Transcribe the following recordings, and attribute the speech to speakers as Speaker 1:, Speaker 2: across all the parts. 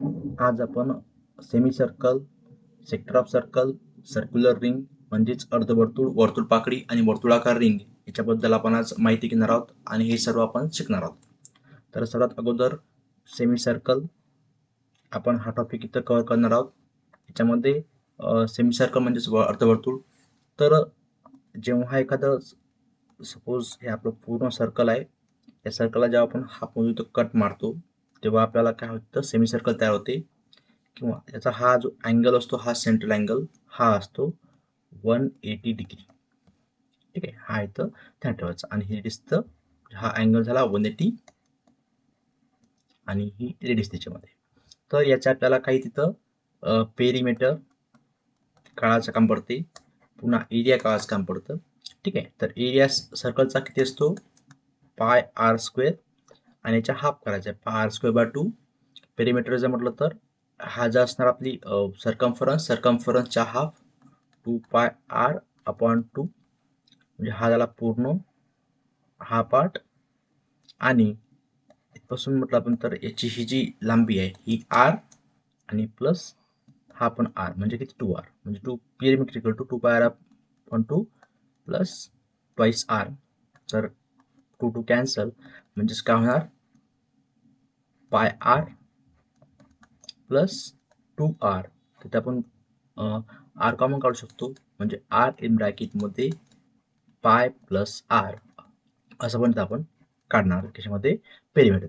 Speaker 1: आज आपण semi circle sector of circle circular ring म्हणजेच अर्धवर्तुळ वर्तुळ पाकळी आणि वर्तुळाकार रिंग याच्याबद्दल आपण आज माहिती घेणार आहोत आणि हे सर्व आपण शिकणार आहोत. तर सर्वात अगोदर सेमी सर्कल आपण हा टॉपिक इथं कव्हर करणार आहोत. याच्यामध्ये सेमी सर्कल म्हणजेच अर्धवर्तुळ. तर जेव्हा एखादं सपोज हे आपलं पूर्ण सर्कल आहे या सर्कलला जेव्हा आपण हाफ तो कट मारतो तेव्हा आपल्याला काय होतं? सेमी सर्कल तयार होते. किंवा याचा हा जो अँगल असतो हा सेंट्रल अँगल हा असतो वन एटी डिग्री ठीक आहे? हा येतं ध्यान ठेवायचं. आणि हे दिसतं हा अँगल झाला वन एटी आणि ही रेडिस त्याच्यामध्ये. तर याच्या आपल्याला काही तिथं पेरीमीटर काळाचं काम पडते. पुन्हा एरिया काळाचं काम पडतं. ठीक आहे? तर एरिया सर्कलचा किती असतो? पाय आर स्क्वेअर आणि याच्या हाफ करायचा आहे. R square by two perimeter जर म्हटलं तर हा जर असणार आपली circumference सरकम्फरन्सच्या half two pi R upon two म्हणजे हा झाला पूर्ण हा पार्ट आणि इथपासून म्हटलं आपण तर याची ही जी लांबी आहे ही आर आणि प्लस हा पण आर म्हणजे किती? टू आर म्हणजे two perimeter equal to two pi R upon two plus twice R तर टू टू कॅन्सल म्हणजेच काय होणार? पाय आर प्लस टू आर तिथे आपण आर कॉमन काढू शकतो. म्हणजे आर इन ब्रॅकेटमध्ये पाय प्लस आर असं पण आपण काढणार. त्याच्यामध्ये पेरिमीटर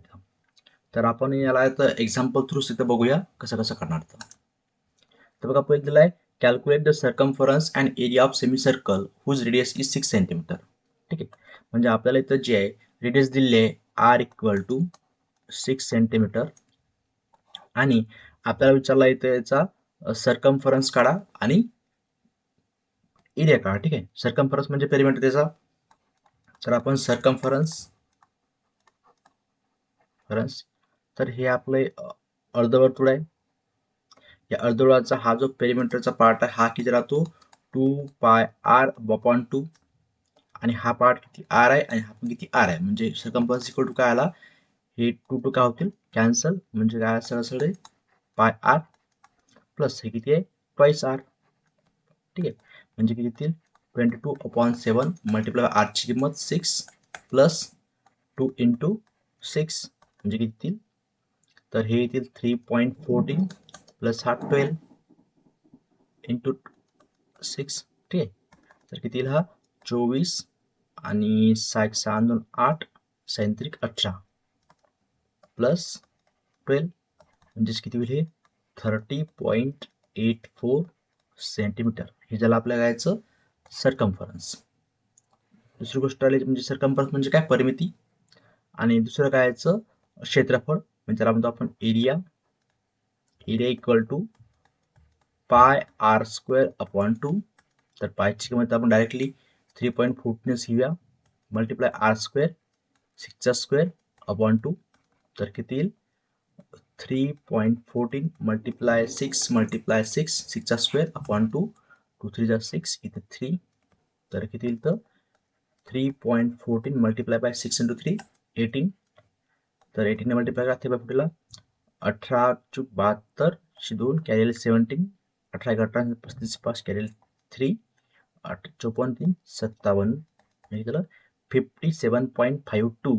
Speaker 1: तर आपण याला आता एक्झाम्पल थ्रू तिथं बघूया. कसं कसं करणार तर. तर बघा पहिले दिलं आहे. Calculate the circumference and area of semi circle whose radius is six centimetre ठीक आहे. म्हणजे आपल्याला इथं जे आहे रेडियस दिले आहे R equal to six centimetre आणि आपल्याला विचारला इथं याचा सरकमफरन्स काढा आणि एरिया काढा ठीक आहे? सरकमफरन्स म्हणजे पेरिमीटर त्याचा. तर आपण सरकमफरन्स फरन्स तर हे आपलं अर्धवर्तुळ आहे. या अर्धवर्तुळाचा हा जो पेरिमीटरचा पार्ट आहे हा किती राहतो? टू पाय आर बपॉन टू आणि हा पार्ट किती आर आहे आणि हा पण किती आर आहे. म्हणजे सरकमफरन्स इक्वल टू काय आला? हे टू टू काय होतील? कॅन्सल म्हणजे काय असेल सगळे पाय आर प्लस हे किती आहे? ट्वाईस आर ठीक आहे. म्हणजे किती येतील? Twenty two upon seven multiply आरची किंमत six plus two into six म्हणजे किती येतील? तर हे येतील थ्री पॉईंट फोर्टीन प्लस हा ट्वेल्व इंटू सिक्स ठीक आहे. तर किती येईल हा? चोवीस आणि सहा एक सहा दोन आठ सैंत्रिक अठरा. प्लस ट्वेल्व म्हणजेच किती होईल हे? Thirty point eight four centimetre हे ज्याला आपल्याला गायचं सरकम्फरन्स दुसरी गोष्ट आली म्हणजे सरकम्फरन्स म्हणजे काय? परिमिती. आणि दुसरं काय यायचं? क्षेत्रफळ. म्हणजे त्याला म्हणतो आपण area area equal to pi R square upon two तर पायची किंमत आपण डायरेक्टली थ्री पॉईंट फोर्टीनच घेऊया मल्टिप्लाय आर स्क्वेअर सिक्सचा स्क्वेअर अपॉन टू तर किती येईल three point fourteen multiply six multiply six सिक्सचा square upon two two three जा सिक्स इथे थ्री तर किती तर three point fourteen multiply by six into three eighteen तर एटीन मल्टिप्लाय करा थ्री बाय फोर्टीला अठरा चूक बहात्तर दोन कॅरेल अठरा एक अठरा पस्तीस पाच कॅरेल थ्री आठ चोपन्न तीन त्याला fifty seven point five two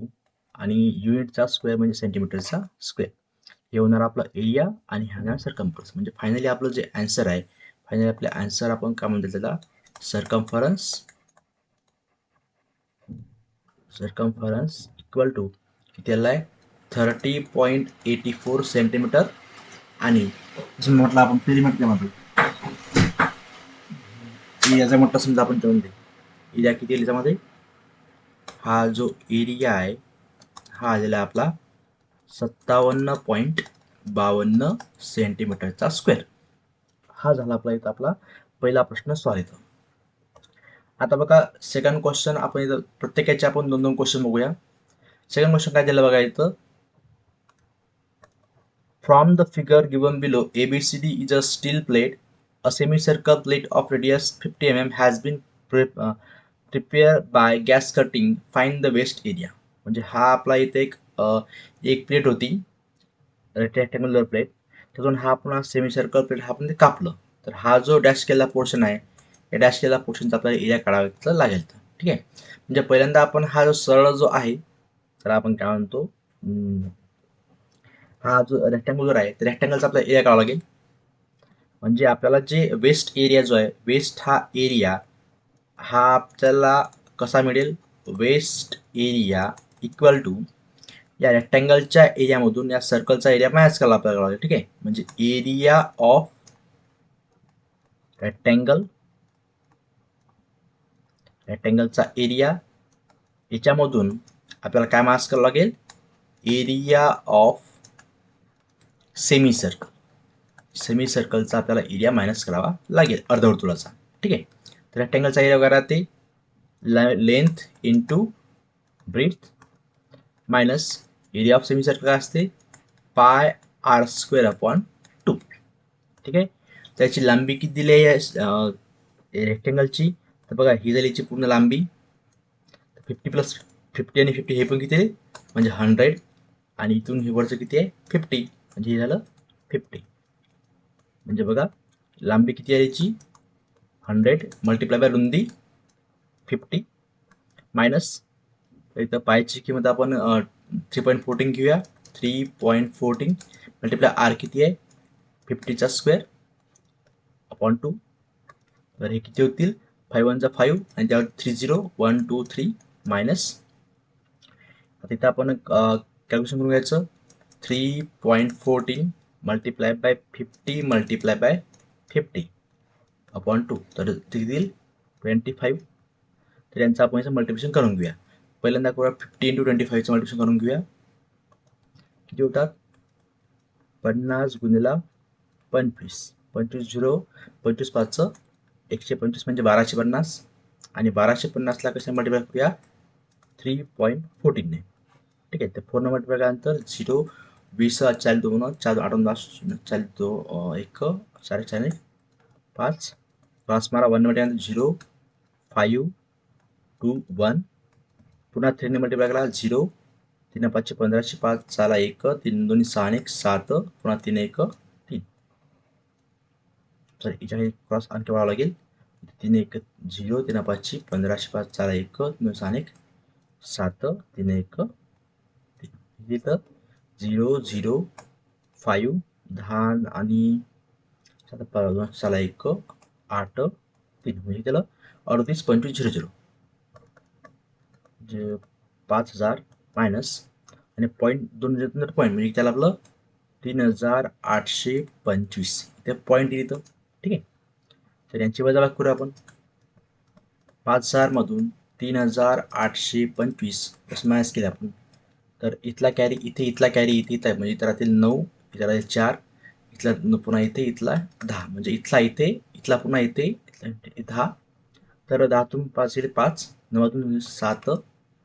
Speaker 1: आणि युनिटचा स्क्वेअर म्हणजे सेंटीमीटरचा स्क्वेअर. हे होणार आपला एरिया आणि हे होणार सरकम्फरन्स म्हणजे फायनली आपलं जे अँसर आहे फायनली आपले अँसर आपण काय म्हणतो त्याला? सरकम्फरन्स सरकम्फरन्स इक्वल टू त्याला आहे thirty point eighty four centimetre आणि जसं म्हटलं आपण पेरीमीटर म्हणतो एरियाचा म्हटलं समजा आपण त्यामध्ये एरिया किती आहे याच्यामध्ये? हा जो एरिया आहे हा आलेला आहे आपला सत्तावन्न पॉईंट बावन्न सेंटीमीटरचा स्क्वेअर हा झाला आपला इथं आपला पहिला प्रश्न सॉल्व इथं. आता बघा सेकंड क्वेश्चन आपण इथं प्रत्येकाचे आपण दोन दोन क्वेश्चन बघूया. सेकंड क्वेश्चन काय दिलं बघा इथं? From the figure given below A B C D is a steel plate a semi circle plate of radius fifty M M has been prepare by gas cutting find the waste area म्हणजे हा आपला इथे एक एक plate होती rectangular plate त्यातून हा आपण सेमी सर्कल प्लेट हा आपण ते कापलं. तर हा जो डॅश केलेला पोर्शन आहे या डॅश केलेला पोर्शनचा आपल्याला एरिया काढावा लागेल तर. ठीक आहे? म्हणजे पहिल्यांदा आपण हा जो सरळ जो आहे तर आपण काय म्हणतो हा जो रेक्टँगुलर आहे तर रेक्टँगलचा आपल्याला एरिया काढावा लागेल. म्हणजे आपल्याला जे वेस्ट एरिया जो आहे वेस्ट हा एरिया हा आपल्याला कसा मिळेल? वेस्ट एरिया इक्वल टू या रेक्टँगलच्या एरियामधून या सर्कलचा एरिया मॅच करायला आपल्याला लागेल ठीक आहे? म्हणजे एरिया ऑफ रेक्टँगल रेक्टँगलचा एरिया याच्यामधून आपल्याला काय मास करावं लागेल? Area of semi circle semi सर्कलचा आपल्याला एरिया मायनस करावा लागेल अर्धवर्तुळाचा ठीक आहे? तर रेक्टँगलचा एरिया वगैरे ते length into breadth minus area of semi circle काय असते. पाय आर स्क्वेअर अपॉन टू ठीक आहे? त्याची लांबी किती दिली आहे? रेक्टँगलची तर बघा ही झाली याची पूर्ण लांबी. फिफ्टी प्लस फिफ्टी आणि फिफ्टी हे पण किती आहे? म्हणजे हंड्रेड आणि इथून हे वरचं किती आहे? फिफ्टी म्हणजे हे झालं फिफ्टी म्हणजे बघा लांबी किती आहे याची? हंड्रेड मल्टिप्लाय बाय रुंदी फिफ्टी मायनस इथं पायची किंमत आपण थ्री पॉईंट फोर्टीन घेऊया. Three point fourteen multiply R किती आहे? फिफ्टीचा स्क्वेअर अपॉन टू तर हे किती होतील? फाईव्ह वनचा फाईव्ह आणि त्यावर three zero one two three minus आता इथं आपण कॅल्क्युलेशन करून घ्यायचं. Three point fourteen multiply by fifty multiply by fifty upon two तर ते देईल ट्वेंटी फाईव्ह तर यांचं आपण याचं मल्टिप्लिकेशन करून घेऊया. पहिल्यांदा करूया फिफ्टी इंटू ट्वेंटी फाईव्हचं मल्टिप्लिकेशन करून घेऊया. किती होतात? पन्नास गुणिला पंचवीस. पंचवीस झिरो पंचवीस पाचचं एकशे पंचवीस म्हणजे बाराशे पन्नास. आणि बाराशे पन्नासला कसे मल्टिप्लाय करूया? थ्री पॉईंट फोर्टीनने ठीक आहे तर फोर नंबर मल्टिप्लाय केल्यानंतर झिरो वीस चार दोन चार आठ दस चार दो एक चार चार पाच. पाच मारा वन मिनिटानंतर झिरो फाईव्ह टू वन पुन्हा थ्रीने मल्टिप्लाय केला झिरो तीन पाचशे पंधराशे पाच चाला एक. तीन दोन्ही सहा एक सात. पुन्हा तीन एक तीन. सॉरी याच्या क्रॉस आणखी वाढावं लागेल. तीन एक झिरो तीन पाचशे पंधराशे पाच चाला एक. तीन सहा एक सात. तीन एक तीन. तर झिरो झिरो फाईव्ह दहा आणि सात दोन साला एक आठ तीन. म्हणजे त्याला अडतीस पंचवीस झिरो झिरो. जे पाच हजार मायनस आणि पॉईंट दोन म्हणजे हजार पॉईंट म्हणजे त्याला आपलं तीन हजार आठशे पंचवीस. ते पॉईंट येतं ठीक आहे? तर यांची वजाबाकी करू आपण. पाच हजारमधून तीन हजार आठशे पंचवीस असं मायनस केलं आपण. तर इथला कॅरी इथे इथला कॅरी इथे इथं आहे. म्हणजे इथं राहतील नऊ इथं राहतील चार इथला पुन्हा इथे इथला दहा. म्हणजे इथला इथे इथला पुन्हा इथे इथला दहा. तर दहातून पाच येते पाच. नवातून सात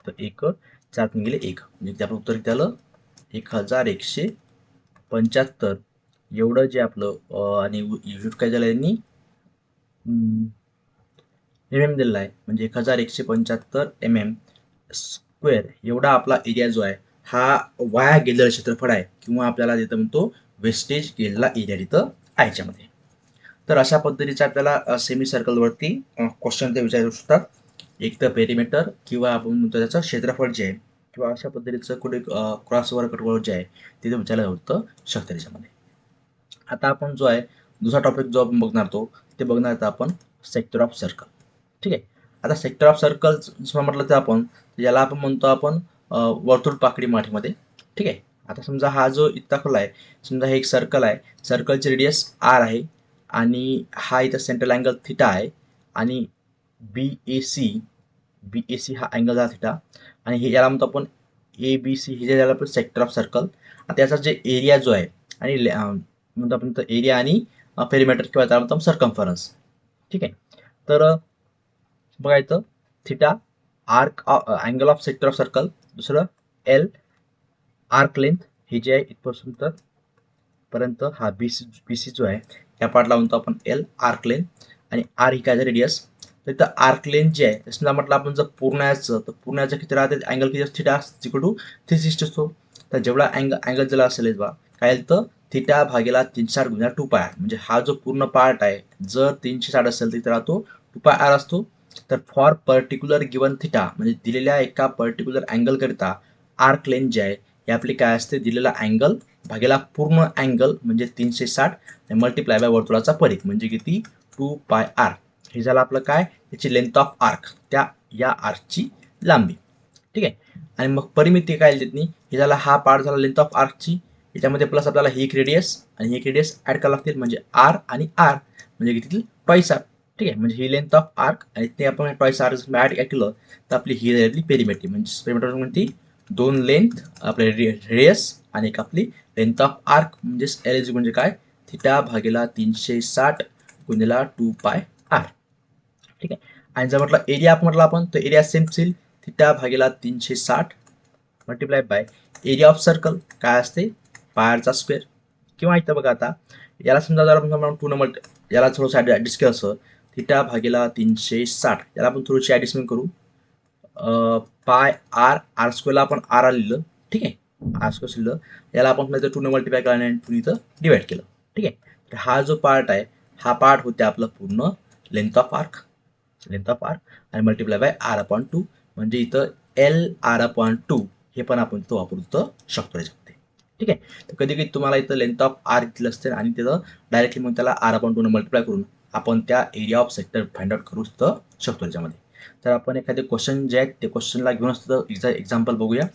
Speaker 1: तर एक चार गेले एक. म्हणजे ते आपलं उत्तर किती आलं एक हजार एकशे पंच्याहत्तर एवढं जे आपलं आणि युनिट काय झालं यांनी एम एम दिलेला आहे. म्हणजे एक हजार एकशे पंच्याहत्तर एम एम स्क्वेअर एवढा आपला एरिया जो आहे हा वाया गेलेलं क्षेत्रफळ आहे. किंवा आपल्याला तिथं म्हणतो वेस्टेज गेलेला एरिया तिथं आहे याच्यामध्ये. तर अशा पद्धतीच्या आपल्याला सेमी सर्कलवरती क्वेश्चन ते विचारू शकतात एक तर पेरिमीटर किंवा आपण म्हणतो त्याचं क्षेत्रफळ जे आहे किंवा अशा पद्धतीचं कुठे क्रॉसवर कटवर जे आहे तिथे विचारलं होतं शकतं त्याच्यामध्ये. आता आपण जो आहे दुसरा टॉपिक जो आपण बघणार तो ते बघणार आता आपण सेक्टर ऑफ सर्कल ठीक आहे? आता सेक्टर ऑफ सर्कल म्हटलं तर आपण याला आपण म्हणतो आपण वर्तुळ पाकडी मराठीमध्ये ठीक आहे? आता समजा हा जो इतका खोला आहे समजा हे एक सर्कल आहे सर्कलचे रेडियस आर आहे आणि हा इथं सेंट्रल अँगल थिटा आहे आणि B A C B A C हा अँगल झाला थिटा आणि हे याला म्हणतो आपण ए बी सी हे जे झालं आपण सेक्टर ऑफ सर्कल त्याचा जे एरिया जो आहे आणि म्हणतो आपण एरिया आणि पेरिमीटर किंवा त्याला म्हणतो सर्कम्फरन्स ठीक आहे? तर बघायचं theta arc angle of sector of circle दुसरं एल आर्क लेंथ हे जे आहे इथपासून तर पर्यंत हा बी सी बी सी जो आहे या पार्टला म्हणतो आपण एल आर्क लेंथ आणि आर ही काय रेडियस तर इथं आर्क लेन जे आहे त्याला म्हटलं आपण जर पूर्णाचं तर पूर्णाचं किती राहते? अँगल किती असतो? Theta equal to three sixty असतो. तर जेवढा अँगल अँगल ज्याला असेल बा काय तर थिटा भागेला तीनशे साठ गुणा टू पाय आर म्हणजे हा जो पूर्ण पार्ट आहे जर तीनशे साठ असेल तर राहतो टू पाय आर असतो. तर फॉर पर्टिक्युलर गिवन थिटा म्हणजे दिलेल्या एका पर्टिक्युलर अँगलकरिता आर्क लेन जे आहे हे आपली काय असते? दिलेला अँगल भागेला पूर्ण अँगल म्हणजे तीनशे साठ मल्टिप्लाय बाय वर्तुळाचा परीख म्हणजे किती? टू पाय आर हे झालं आपलं काय? त्याची लेंथ ऑफ आर्क त्या या आर्कची लांबी. ठीक आहे? आणि मग परिमिती काय देत नाही हे झाला हा पार्ट झाला लेंथ ऑफ आर्कची याच्यामध्ये प्लस आपल्याला ही एक रेडियस आणि ही एक रेडियस ऍड करावं लागतील. म्हणजे आर आणि आर म्हणजे किती टॉईस आर ठीक आहे? म्हणजे ही लेंथ ऑफ आर्क आणि ते आपण ट्वाईस आर ऍड केलं तर आपली ही राहिली पेरिमेट्री म्हणजे पेरिमेटर म्हणते दोन लेंथ आपले रेडियस आणि एक आपली लेंथ ऑफ आर्क म्हणजेच एल म्हणजे काय? थिटा भागेला तीनशे साठ गुणिला टू पाय आर ठीक आहे? आणि जर म्हटलं एरिया म्हटलं आपण तर एरिया सेम असेल थिटा भागेला तीनशे साठ multiply by area of circle काय असते? पायरचा स्क्वेअर किंवा इथं बघा आता याला समजा जर आपण टू नंबर याला थोडंसं ॲडजस्ट केलं असं थिटा भागेला तीनशे साठ याला आपण थोडीशी ॲडजस्टमेंट करू. पाय आर आर स्क्वेअरला आपण आर आर लिहिलं ठीक आहे? आर स्क्वेअर लिहिलं याला आपण नाही टू न मल्टिप्लाय केलं आणि टू इथं डिवाईड केलं ठीक आहे? तर हा जो पार्ट आहे हा पार्ट होते आपलं पूर्ण length of arc length of R आणि multiply by R upon two म्हणजे इथं एल आर अपॉन टू हे पण आपण इथं वापरू इथं शकतो याच्यामध्ये ठीक आहे? तर कधी कधी तुम्हाला इथं लेंथ ऑफ आर घेतलं असते आणि तिथं डायरेक्टली मग त्याला आर अपॉन टूनं मल्टिप्लाय करून आपण त्या area of sector find out करू इथं शकतो याच्यामध्ये तर आपण एखादे क्वेश्चन जे आहेत ते क्वेश्चनला घेऊन असतं एक्झा एक्झाम्पल बघूया.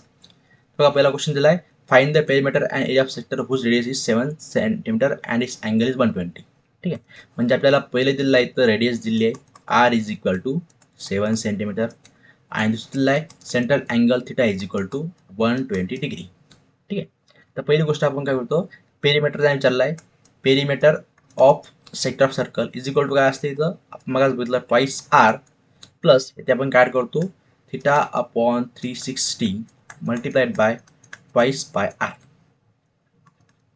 Speaker 1: बघा पहिला क्वेश्चन दिला आहे find the perimeter and area of sector whose radius is seven centimetre and its angle is one twenty ठीक आहे? म्हणजे आपल्याला पहिले दिलेलं आहे तर रेडियस दिली आहे. R is equal to seven centimetre आणि दुसरं आहे central angle theta is equal to one twenty degree ठीक आहे? तर पहिली गोष्ट आपण काय करतो? पेरीमीटर जाऊन चालला आहे. Perimeter of sector of circle is equal to काय असते इथं? आपण मग बघितलं ट्वाईस आर प्लस इथे आपण काय करतो? Theta upon three sixty multiplied by twice by R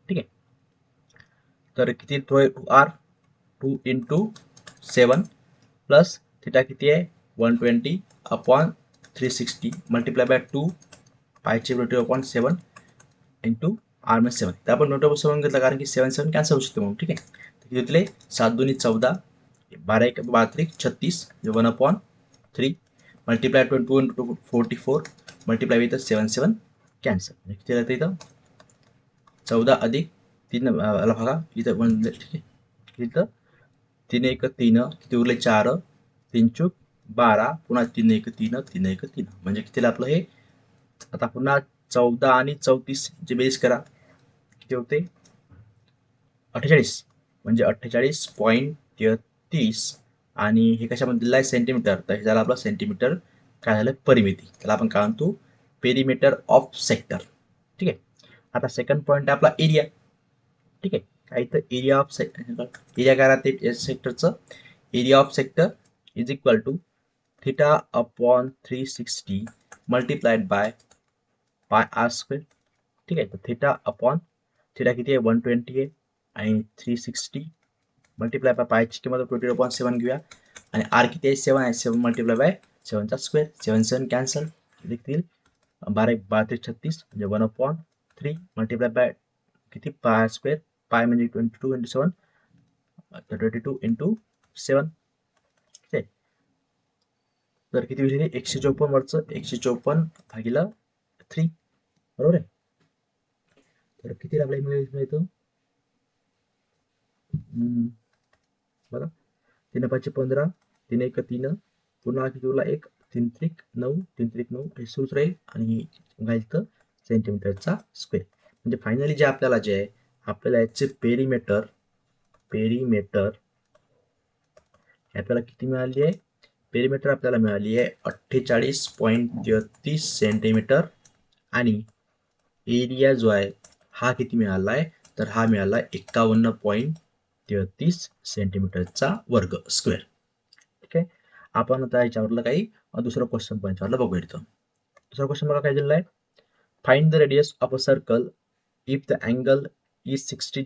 Speaker 1: ठीक आहे? तर किती two R two into seven plus theta किती आहे one twenty upon three sixty multiply by two पायचे रोटी अपॉन सेवन इंटू आर मध्ये सेवन तर आपण नोटेबल सेवन घेतलं कारण की सेवन सेवन कॅन्सल होऊ शकते ठीक आहे तर किती सात दोन्ही चौदा बारा एक बारा छत्तीस one upon three multiply twenty two into forty four multiply with seven seven cancel किती राहतं इथं अधिक तीन बघा इथं ठीक आहे इथं तीन एक तीन किती उरले चार? तीन चूक बारा. पुन्हा तीन एक तीन तीन एक तीन. म्हणजे कितीला आपलं हे? आता पुन्हा चौदा आणि चौतीस जे बेस करा किती होते? अठ्ठेचाळीस. म्हणजे अठ्ठेचाळीस पॉईंट तेहतीस. आणि हे कशामध्ये दिलं आहे? सेंटीमीटर तर हे झालं आपलं सेंटीमीटर काय झालं? परिमिती. त्याला आपण काय म्हणतो? पेरिमीटर ऑफ सेक्टर ठीक आहे? आता सेकंड पॉईंट आहे आपला एरिया ठीक आहे? काय तर एरिया ऑफ सेक्टर एरिया काय राहते सेक्टरचं area of sector is equal to theta upon three sixty multiplied by pi R square ठीक आहे तर थिटा अपॉन थिटा किती आहे? वन ट्वेंटी आहे. आणि थ्री सिक्स्टी मल्टिप्लाय बाय पायची किंमत ट्वेंटी अपॉन सेवन घेऊया. आणि आर किती आहे? सेवन आहे. सेवन मल्टिप्लाय बाय सेवनचा स्क्वेअर सेवन सेवन कॅन्सल देखील बारा एक बारा ते छत्तीस. म्हणजे one upon three multiply by किती? पाय स्क्वेअर पाय म्हणजे twenty two into seven twenty two into seven ठीक आहे तर किती विषय एकशे चौपन्न वरचं एकशे चौपन्न भागीला थ्री बरोबर आहे? तर किती लागला मिळतं बघा. तीन पाचशे पंधरा तीन एक तीन पुन्हा किती उरला एक तीन त्रिक नऊ तीन त्रिक नऊ. हे सुरूच राहील आणि घालतं सेंटीमीटरचा स्क्वेअर म्हणजे फायनली जे आपल्याला जे आहे आपल्याला याचे पेरीमीटर पेरीमीटर आपल्याला किती मिळाली आहे? पेरीमीटर आपल्याला मिळाली आहे अठ्ठेचाळीस पॉईंट तेहतीस सेंटीमीटर आणि एरिया जो आहे हा किती मिळाला आहे? तर हा मिळाला एक्कावन्न पॉईंट तेहतीस सेंटीमीटरचा वर्ग स्क्वेअर ठीक आहे? आपण आता याच्यावरला काही दुसरं क्वेश्चन पण याच्यावरला बघूया इथं. दुसरा क्वेश्चन बघा काय दिलेला आहे? Find the radius of a circle if the angle is sixty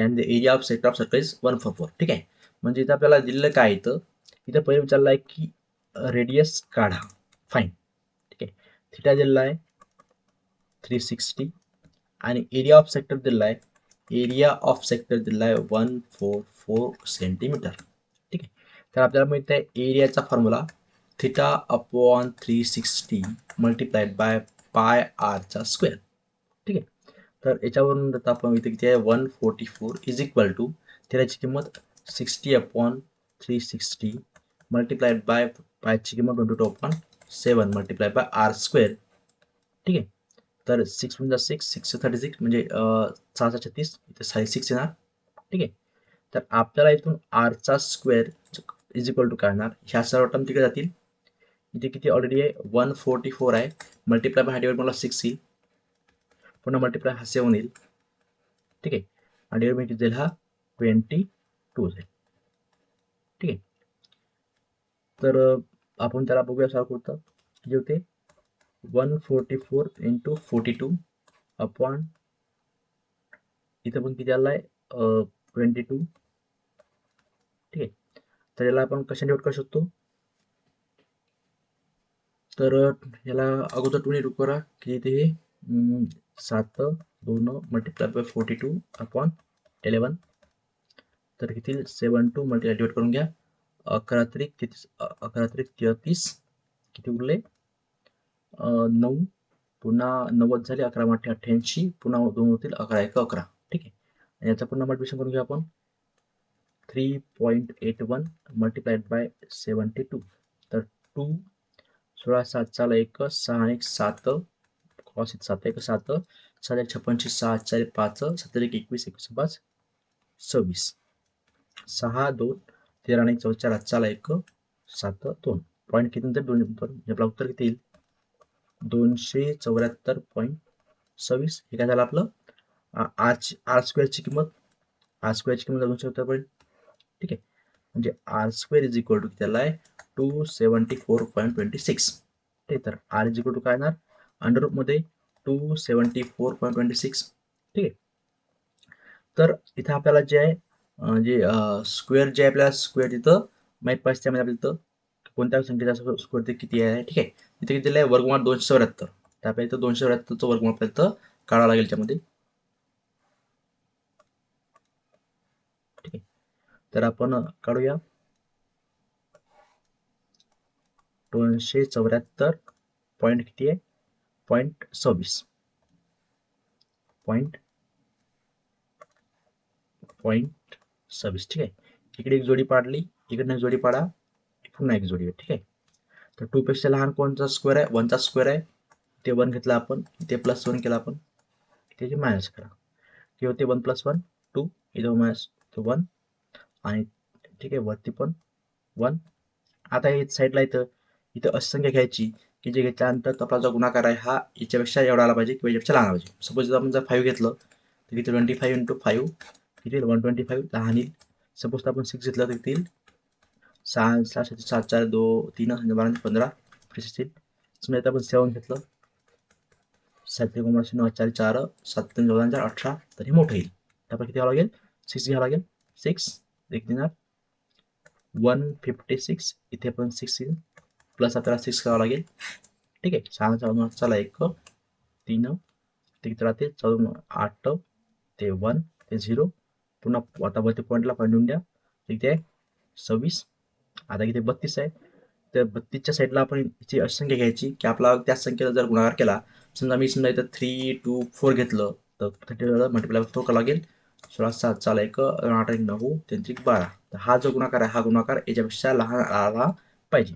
Speaker 1: and the area of sector of circle is one four four ठीक आहे? म्हणजे इथं आपल्याला दिलेलं काय येतं इथं? पहिले विचारलं आहे की रेडियस काढा. फाईन ठीक आहे? थिटा दिलेला आहे थ्री सिक्स्टी आणि एरिया ऑफ सेक्टर दिलेला आहे एरिया ऑफ सेक्टर दिला आहे वन फोर फोर सेंटीमीटर ठीक आहे? तर आपल्याला माहिती आहे एरियाचा formula theta upon three sixty multiplied by pi आरचा square ठीक आहे? तर याच्यावरून आता आपण इथे किती आहे one forty four is equal to थिटाची किंमत sixty upon three sixty multiplied by पायची किंमत twenty two upon seven multiply by R square ठीक आहे? तर सिक्स म्हणजे सिक्स सिक्स थर्टी सिक्स म्हणजे सहा छत्तीस इथे साडे सिक्स येणार. ठीक आहे? तर आपल्याला इथून आरचा स्क्वेअर इज इक्वल टू काढणार. ह्या सर्व टर्म तिकडे जातील. इथे किती ऑलरेडी आहे? वन फोर्टी फोर आहे. मल्टिप्लाय बाय डिवाइड मला सिक्स येईल पुन्हा मल्टिप्लाय हा सेवन येईल. ठीक आहे? आणि डिवाइड जाईल हा ट्वेंटी टू जाईल. ठीक आहे? तर आपण त्याला बघूया सॉल्व कुठं. किती होते? One forty four into forty two upon इथं पण किती आला आहे ट्वेंटी टू ठीक आहे? तर याला आपण कशा डिवाइड करू शकतो? तर याला अगोदर टू टू करा. की ते सात दोन multiply by forty two upon eleven तर किती? सेवन टू मल्टिप्लाय डिवाइड करून घ्या. अकरा तरी तेहतीस अकरा तरी तेहतीस. किती उरले? नऊ. पुन्हा नव्वद झाले अकरा माठे अठ्ठ्याऐंशी. पुन्हा दोन होतील अकरा एक अकरा. ठीक आहे. आणि याचा पुन्हा मल्टिप्लिकेशन करून घेऊ आपण. Three point eight one multiplied by seventy two तर टू सोळा सात चाल एक सहा एक सात. पाच सात एक सात सात एक छप्पनशे सहा चार पाच सत्तर एक एकवीस एकवीस पाच सव्वीस. सहा दोन तेरा आणि चौचार चाला एक सात दोन. पॉईंट किती नंतर? दोन आपला उत्तर किती येईल? दोनशे चौऱ्याहत्तर पॉईंट सव्वीस. हे काय झालं आपलं? आर आर स्क्वेअरची किंमत. आर स्क्वेअरची किंमत दोनशे सत्तर पॉईंट ठीक आहे. म्हणजे R square is equal to त्याला आहे two seventy four point twenty six ठीक आहे तर आर इज इक्वल टू काय येणार? Under अंडररूपमध्ये two seventy four point twenty six ठीक आहे? तर इथं आपल्याला जे आहे जे स्क्वेअर जे आपल्याला स्क्वेअर तिथं माहीत पाहिजे त्यामध्ये आपल्या इथं कोणत्या संख्येचा स्क्वेअर ते किती आहे? ठीक आहे? इथे किती आहे वर्गमुळात दोनशे चौऱ्याहत्तर. त्यापैकी इथं दोनशे चौऱ्याहत्तरचं वर्गमुळ आपल्याला काढावं लागेल त्यामध्ये ठीक आहे? तर आपण काढूया. दोनशे चौऱ्याहत्तर पॉईंट किती आहे? पॉईंट सव्वीस पॉईंट पॉईंट सव्वीस ठीक आहे? इकडे एक जोडी पाडली इकडनं एक जोडी पाडा पुन्हा एक जोडी ठीक आहे? तर टू पेक्षा लहान कोणचा स्क्वेअर आहे? वनचा स्क्वेअर आहे. ते वन घेतला आपण ते प्लस वन केला आपण. त्याचे मायनस करा. ते होते वन प्लस वन टू इथं मायनस वन आणि ठीक आहे वरती पण वन आता हे साईडला इथं इथं अशी संख्या घ्यायची. की जे घेतल्यानंतर आपला जो गुणाकार आहे हा याच्यापेक्षा एवढा आला पाहिजे किंवा याच्यापेक्षा लहान पाहिजे. सपोज जर आपण जर फाईव्ह घेतलं तर किती ट्वेंटी फाईव्ह इंटू फाईव्ह किती वन ट्वेंटी फाईव्ह लहान येईल सपोज आपण सिक्स घेतलं तर किती सहा सहा सात चार दो तीन बारा पंधरा. फ्रेश असतील समजा आपण सेवन घेतलं. सात त्रिकोण नऊ चार चार सात तीन चौदा चार अठरा. तर हे मोठं येईल. त्यामुळे किती घ्यावं लागेल? सिक्स घ्यावं लागेल. सिक्स एक देणार. वन फिफ्टी सिक्स इथे पण सिक्स येईल. प्लस आपल्याला सिक्स करावं लागेल. ठीक आहे? सहा चौदा चला एक तीन ते किती राहते चौदा आठ ते वन ते झिरो. पुन्हा आता वरती पॉईंटला पॉईंट देऊन द्या. ठीक आहे? सव्वीस. आता किती बत्तीस आहे. तर बत्तीसच्या साईडला आपण इथे अशी संख्या घ्यायची की आपला त्या संख्येचा जर गुणाकार केला समजा मी समजा इथं थ्री टू फोर घेतलं तर थर्टी मल्टिप्लाय फोर करावं लागेल. सोळा सात चाला एक आठ एक नऊ त्यांची बारा. तर हा जो गुणाकार आहे हा गुणाकार याच्यापेक्षा लहान आला पाहिजे.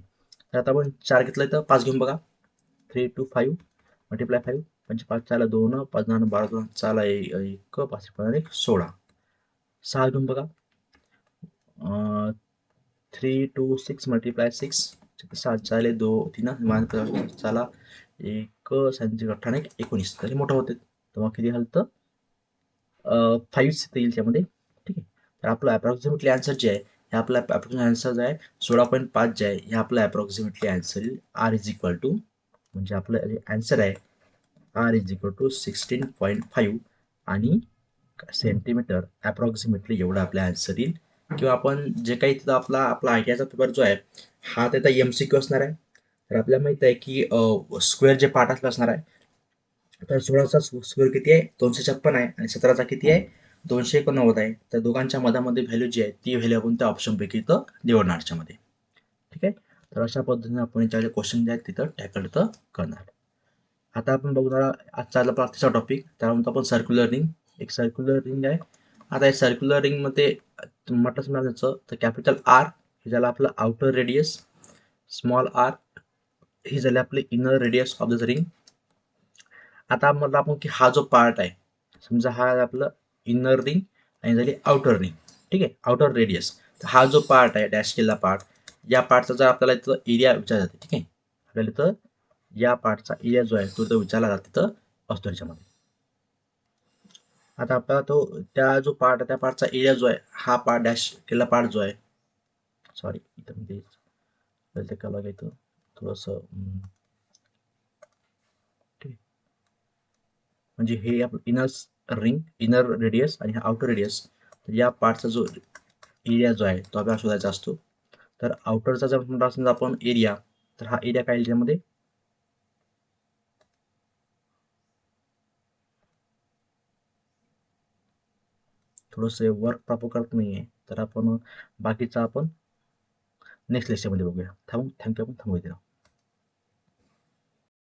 Speaker 1: आता आपण चार घेतलं तर पाच घेऊन बघा. Three two five multiply five पंच पाच चाला दोन पाच दहा बारा दोन चाला एक पाच पंधरा एक सोळा. सहा घेऊन बघा. Three two six multiply six सात चाले दो तीन चाला. एक सांचे अठ्ठाणे एकोणीस. तरी मोठं होते. तेव्हा किती झालं तर फाईव्ह येईल त्यामध्ये. ठीक आहे. तर आपलं अप्रॉक्सिमेटली आन्सर जे आहे हे आपला अप्रॉक्सिमेट आन्सर जे आहे सोळा पॉईंट पाच जे आहे हे आपलं अप्रॉक्सिमेटली आन्सर येईल. आर इज इक्वल टू म्हणजे आपलं जे आन्सर आहे R is equal to sixteen point five आणि सेंटीमीटर अप्रॉक्सिमेटली एवढं आपलं आन्सर येईल. किंवा आपण जे काही तिथं आपला आपला आय टी पेपर जो आहे हा त्याचा एम सी क्यू असणार आहे. तर आपल्याला माहीत आहे की स्क्वेअर जे पार्ट असणार आहे तर सोळाचा स्क्वेअर किती आहे? दोनशे छप्पन आहे आणि सतराचा किती आहे? दोनशे एकोणनव्वद आहे. त्या दोघांच्या मधामध्ये व्हॅल्यू जी आहे ती व्हॅल्यू आपण त्या ऑप्शनपैकी इथं निवडणारच्या मध्ये. ठीक आहे? तर अशा पद्धतीने आपण याच्यामध्ये क्वेश्चन जे आहेत तिथं टॅकल तर करणार. आता आपण बघणार आजचा आपला तिसरा टॉपिक त्यानंतर आपण सर्क्युलर रिंग एक सर्क्युलर रिंग आहे. आता या सर्क्युलर रिंगमध्ये म्हटलं म्हणायचं तर कॅपिटल आर हे झालं आपलं आउटर रेडियस स्मॉल आर हे झाले आपले inner radius of the ring आता म्हटलं आपण की हा जो पार्ट आहे समजा हा आपलं इनर रिंग आणि झाली आउटर रिंग ठीक आहे? आउटर रेडियस तर हा जो पार्ट आहे डॅश केलेला पार्ट या पार्टचा जर आपल्याला इथं एरिया विचारला जाते ठीक आहे? आपल्याला इथं या पार्टचा एरिया जो आहे तो तो विचारला जातो तिथं असतो त्याच्यामध्ये आता आपला तो त्या जो पार्ट आहे त्या पार्टचा एरिया जो आहे हा पार्ट डॅश केलेला पार्ट जो आहे सॉरी इथं म्हणजे ते का इथं. थोडंसं ठीक म्हणजे हे आपलं इनर्स रिंग इनर रेडियस आणि हा आउटर रेडियस. तर या पार्टचा जो एरिया जो आहे तो आपल्याला शोधायचा असतो. तर आउटरचा जर म्हणत असेल आपण एरिया तर हा एरिया काय त्यामध्ये? थोडंसं वर्क प्रॉपर करत नाही आहे तर आपण बाकीचा आपण नेक्स्ट लेक्चरमध्ये बघूया. थांबू थँक्यू आपण थांबू देऊ